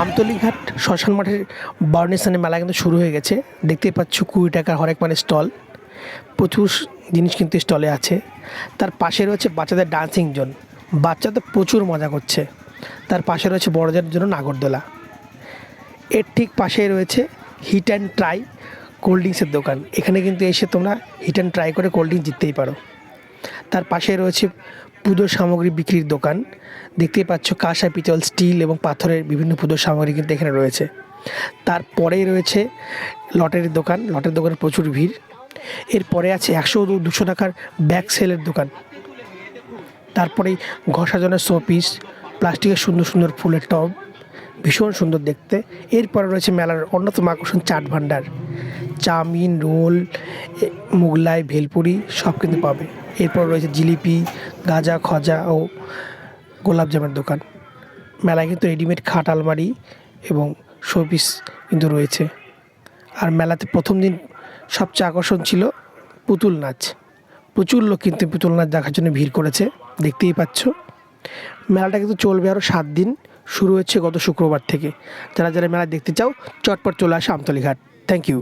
আমতলীঘাট শ্মশান মাঠের বারণেস্থানে মেলা কিন্তু শুরু হয়ে গেছে। দেখতেই পাচ্ছ কুড়ি টাকার হরেক মানে স্টল। প্রচুর জিনিস কিন্তু স্টলে আছে। তার পাশে রয়েছে বাচ্চাদের ডান্সিং জোন বাচ্চাদের প্রচুর মজা করছে। তার পাশে রয়েছে বড়দের জন্য নাগরদোলা। এর ঠিক পাশে রয়েছে হিট অ্যান্ড ট্রাই কোল্ড ড্রিঙ্কসের দোকান। এখানে কিন্তু এসে তোমরা হিট অ্যান্ড ট্রাই করে কোল্ড ড্রিঙ্কস জিততেই পারো। তার পাশে রয়েছে পুজোর সামগ্রী বিক্রির দোকান। দেখতেই পাচ্ছ কাঁসা, পিতল, স্টিল এবং পাথরের বিভিন্ন পুজোর সামগ্রী কিন্তু এখানে রয়েছে। তারপরেই রয়েছে লটারির দোকান। লটের দোকানে প্রচুর ভিড়। এরপরে আছে একশো দুশো টাকার ব্যাগ সেলের দোকান। তারপরেই ঘষাজনের শো পিস, প্লাস্টিকের সুন্দর সুন্দর ফুলের টব, ভীষণ সুন্দর দেখতে। এরপরে রয়েছে মেলার অন্যতম আকর্ষণ চাট ভাণ্ডার। চাউমিন, রোল মোগলাই, ভেলপুরি সব কিন্তু পাবে। এরপর রয়েছে জিলিপি, গাজা, খজা ও গোলাপজামের দোকান। মেলায় কিন্তু রেডিমেড খাট, আলমারি এবং শোপিস কিন্তু রয়েছে। আর মেলাতে প্রথম দিন সবচেয়ে আকর্ষণ ছিল পুতুল নাচ। প্রচুর লোক কিন্তু পুতুল নাচ দেখার জন্য ভিড় করেছে, দেখতেই পাচ্ছ। মেলাটা কিন্তু চলবে আরও সাত দিন, শুরু হচ্ছে গত শুক্রবার থেকে। যারা যারা মেলা দেখতে চাও, চটপট চলে আসে আমতলি ঘাট। Thank you